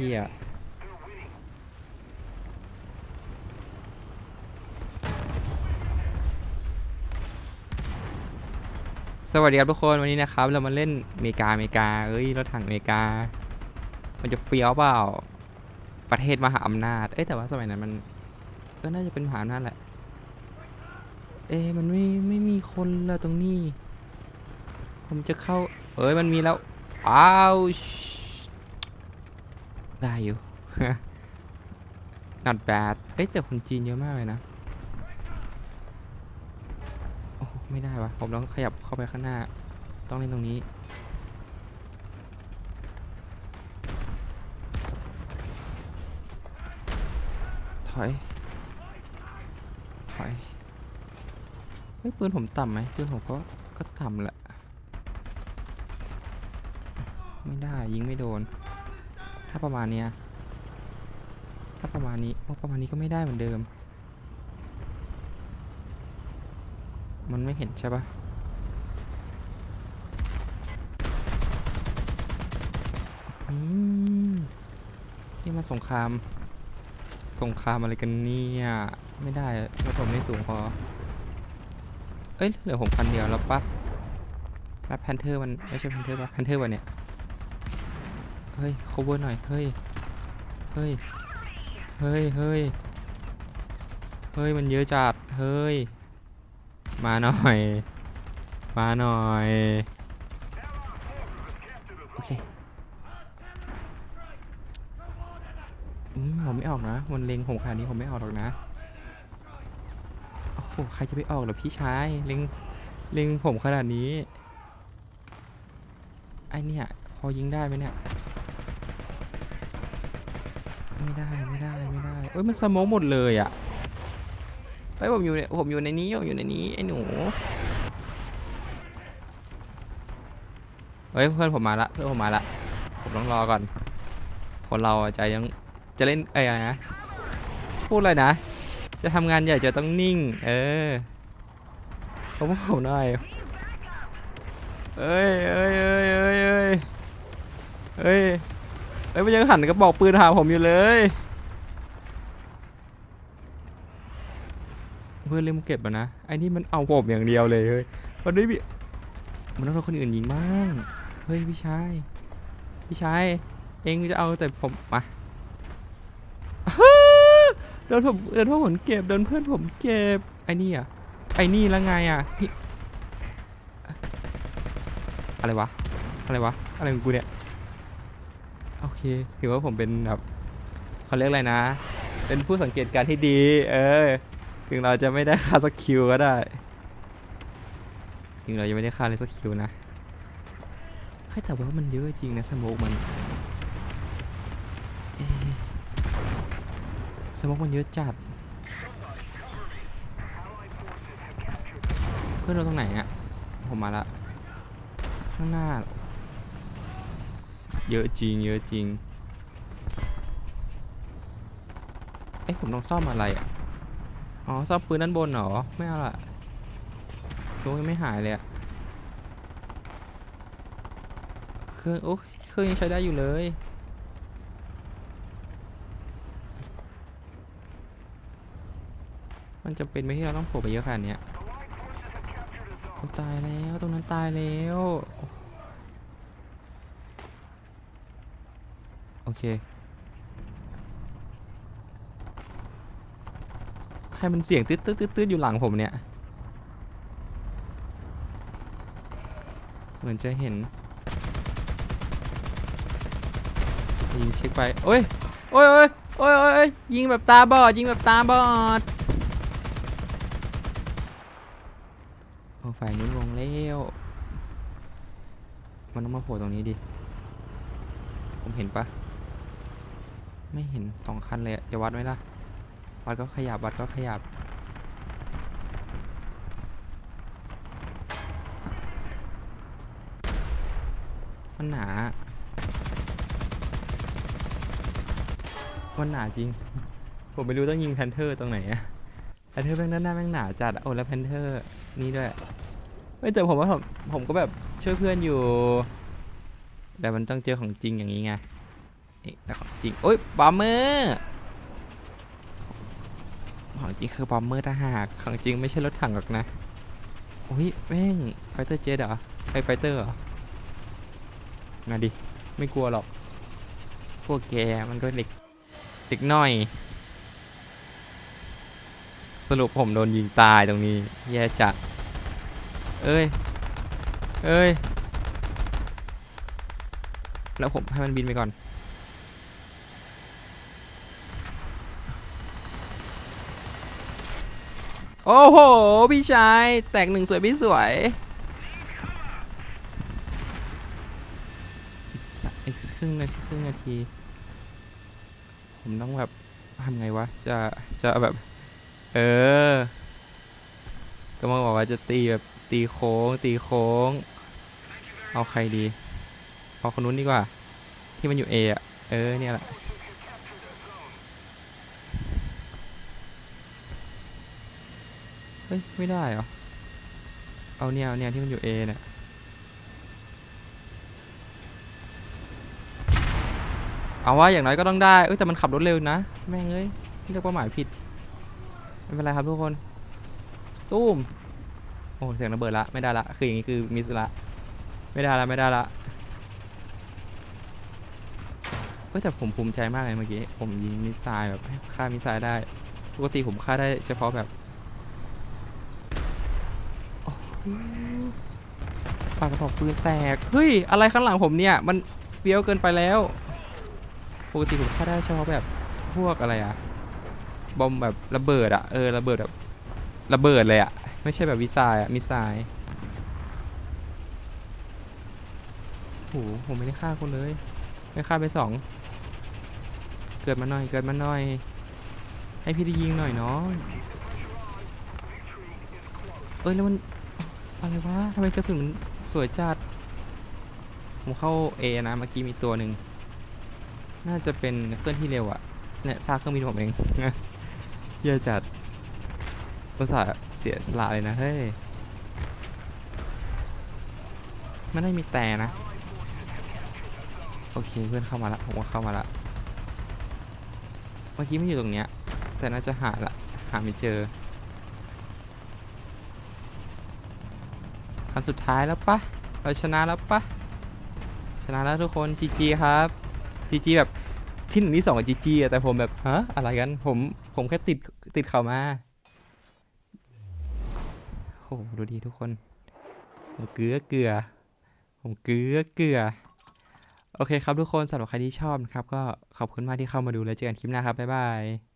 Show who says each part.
Speaker 1: พี่อะสวัสดีครับทุกคนวันนี้นะครับ เรามาเล่นเมกาเมกาเอ้ยรถถังเมกา มันจะเฟี้ยวเปล่า ประเทศมหาอำนาจ เอ้ยแต่ว่าสมัยนั้นมัน ก็น่าจะเป็นมหาอำนาจแหละ เอ๊ะมันไม่ไม่มีคนเลยตรงนี้ ผมจะเข้า เอ้ยมันมีแล้วอ้าว ได้อยู่ not bad เอ้ยแต่คนจีนเยอะมากเลยนะ โอ้ไม่ได้วะผมต้องขยับเข้าไปข้างหน้า ต้องเล่นตรงนี้ ถอย ถอย เฮ้ยปืนผมต่ำไหมปืนผมก็ก็ต่ำแหละ ไม่ได้ยิงไม่โดน ถ้าประมาณเนี้ยถ้าประมาณนี้โอ้ประมาณนี้ก็ไม่ได้เหมือนเดิม มันไม่เห็นใช่ปะอืมนี่มาสงคราม สงครามอะไรกันเนี่ยไม่ได้รถผมไม่สูงพอ เอ้ยเหลือผมคันเดียวแล้วปะแล้วแพนเทอร์มันไม่ใช่แพนเทอร์ปะแพนเทอร์วะเนี่ย เฮ้ย cover หน่อย เฮ้ย เฮ้ย เฮ้ย เฮ้ย เฮ้ย มันเยอะจัด เฮ้ย มาหน่อย มาหน่อย โอเคผมไม่ออกนะ มันเล็งผมขนาดนี้ผมไม่ออกหรอกนะ โอ้โห ใครจะไปออกหรอพี่ชาย เล็ง เล็งผมขนาดนี้ ไอเนี่ย พอยิงได้ไหมเนี่ย ไม่ได้ไม่ได้ไม่ได้เอ้ยมันสมองหมดเลยอะเอ้ยผมอยู่ในผมอยู่ในนี้ผมอยู่ในนี้ไอ้หนูเฮ้ยเพื่อนผมมาละเพื่อนผมมาละผมต้องรอก่อน คนเราใจยังจะเล่นอ้อะไรนะพูดอะไรนะ จะทำงานใหญ่จะต้องนิ่ง เออผมว่าผมหน่อยเอ้ยเอ้ยเอ้ยเอ้ยเอ้ยเอ้ย เอ้ยมันยังหันกระบอกปืนหาผมอยู่เลย เพื่อนเล่มเก็บอะนะไอ้นี่มันเอาผมอย่างเดียวเลยเฮ้ยมันไม่มีมันต้องโดนคนอื่นยิงบ้างเฮ้ยพี่ชายพี่ชายเองจะเอาแต่ผมมาอ้าโดนผมโดนเพื่อนผมเก็บโดนเพื่อนผมเก็บไอ้นี่อะไอ้นี่ล้วไงอะอะไรวะอะไรวะอะไรของกูเนี่ย โอเค ถือว่าผมเป็นแบบเขาเรียกอะไรนะ เป็นผู้สังเกตการณ์ที่ดี เออ ถึงเราจะไม่ได้ค่าสักคิวก็ได้ ถึงเราจะไม่ได้ค่าเลยสักคิวนะให้แต่ว่ามันเยอะจริงนะสโมกมันสมกมันเยอะจัด เพื่อนเราตรงไหนอะผมมาละ ข้างหน้า เยอะจริง เยอะจริง เอ้ยผมต้องซ่อมอะไรอะ อ๋อ ซ่อมปืนด้านบนเหรอ ไม่เอาละโซ่ยังไม่หายเลยอะ เครื่อง โอ้เครื่องยังใช้ได้อยู่เลย มันจะเป็นไหมที่เราต้องโผล่ไปเยอะขนาดนี้ตายแล้ว ตรงนั้นตายแล้ว โอ เค ใครมันเสียงตืดตืดตืดตืดอยู่หลังผมเนี่ย เหมือนจะเห็นยิงเช็คไปโอ้ยโอ้ยโอ้ยโอ้ยโอ้ยยิงแบบตาบอด ยิงแบบตาบอดโอ้ฝ่ายนู้นลงแล้วมันต้องมาโผล่ตรงนี้ดิ ผมเห็นปะ ไม่เห็นสองคันเลยจะวัดไหมล่ะ วัดก็ขยับ วัดก็ขยับ มันหนา มันหนาจริง ผมไม่รู้ต้องยิงแพนเทอร์ตรงไหนอะแพนเทอร์แม่งด้านหน้าแม่งหนาจัดโอ้แล้วแพนเทอร์นี่ด้วยเฮ้ยแต่ผมว่าผมผมก็แบบช่วยเพื่อนอยู่ แต่มันต้องเจอของจริงอย่างนี้ไง นี่แต่ของจริงโอ้ยบอมเมอร์ของจริงคือบอมเมอร์ทหารของจริงไม่ใช่รถถังหรอกนะโอ้ยแม่งไฟเตอร์เจ็ตเหรอไอไฟเตอร์เหรอมาดิไม่กลัวหรอก พวกแกมันก็เด็กเด็กน้อย สรุปผมโดนยิงตายตรงนี้ แย่จัด เอ้ย เอ้ย แล้วผมให้มันบินไปก่อน โอ้โห พี่ชาย แตกหนึ่งสวยพี่สวยอีกสักครึ่งนาทีครึ่งนาที ผมต้องแบบทำไงวะ จะจะแบบ เออ ก็มาบอกว่าจะตีแบบตีโค้ง ตีโค้ง เอาใครดี เอาคนนู้นดีกว่า ที่มันอยู่เออะเออเนี่ยแหละ เฮ้ย ไม่ได้เหรอ เอาเนี่ยเอาเนี่ยที่มันอยู่เอเนี่ยเอาว่าอย่างน้อยก็ต้องได้ เอ้ยแต่มันขับรถเร็วนะ แม่งเอ้ยเรียกว่าหมายผิด ไม่เป็นไรครับทุกคน ตุ้ม โอ้เสียงระเบิดละ ไม่ได้ละ คืออย่างนี้คือมิสละ ไม่ได้ละไม่ได้ละเอ้ยแต่ผมภูมิใจมากเลยเมื่อกี้ ผมยิงมิสไซล์แบบฆ่ามิสไซล์ได้ ปกติผมฆ่าได้เฉพาะแบบโอ้โห ปากกระบอกปืนแตก เฮ้ย อะไรข้างหลังผมเนี่ย มันเฟี้ยวเกินไปแล้ว ปกติผมฆ่าได้เฉพาะแบบพวกอะไรอะบอมแบบระเบิดอะเออระเบิดแบบระเบิดเลยอะไม่ใช่แบบวิสายอะมิสไซล์โหผมไม่ได้ฆ่าคนเลยไม่ฆ่าไปสองเกิดมาหน่อยเกิดมาหน่อย ให้พี่ได้ยิงหน่อยน้องเอ้ยแล้วมัน อะไรวะทำไมกระสุนมันสวยจัด ผมเข้า A นะ เมื่อกี้มีตัวหนึ่ง น่าจะเป็นเคลื่อนที่เร็วอะเนี่ยซากเครื่องบินผมเองเยอะจัดอุตส่าห์เสียสละเลยนะ เฮ้ย ไม่ได้มีแต่นะ โอเคเพื่อนเข้ามาละ ผมก็เข้ามาละ เมื่อกี้ไม่อยู่ตรงเนี้ย แต่น่าจะหาละ หาไม่เจอ คันสุดท้ายแล้วปะเราชนะแล้วปะชนะแล้วทุกคน GG ครับ GG แบบที่หนึ่งที่สองกับ GG อะแต่ผมแบบฮะอะไรกันผมผมแค่ติดติดเขามาโหดูดีทุกคน ผมเกลือเกลือ ผมเกลือเกลือโอเคครับทุกคนสำหรับใครที่ชอบนะครับ ก็ขอบคุณมากที่เข้ามาดูแล้วเจอกันคลิปหน้าครับ บ๊ายบาย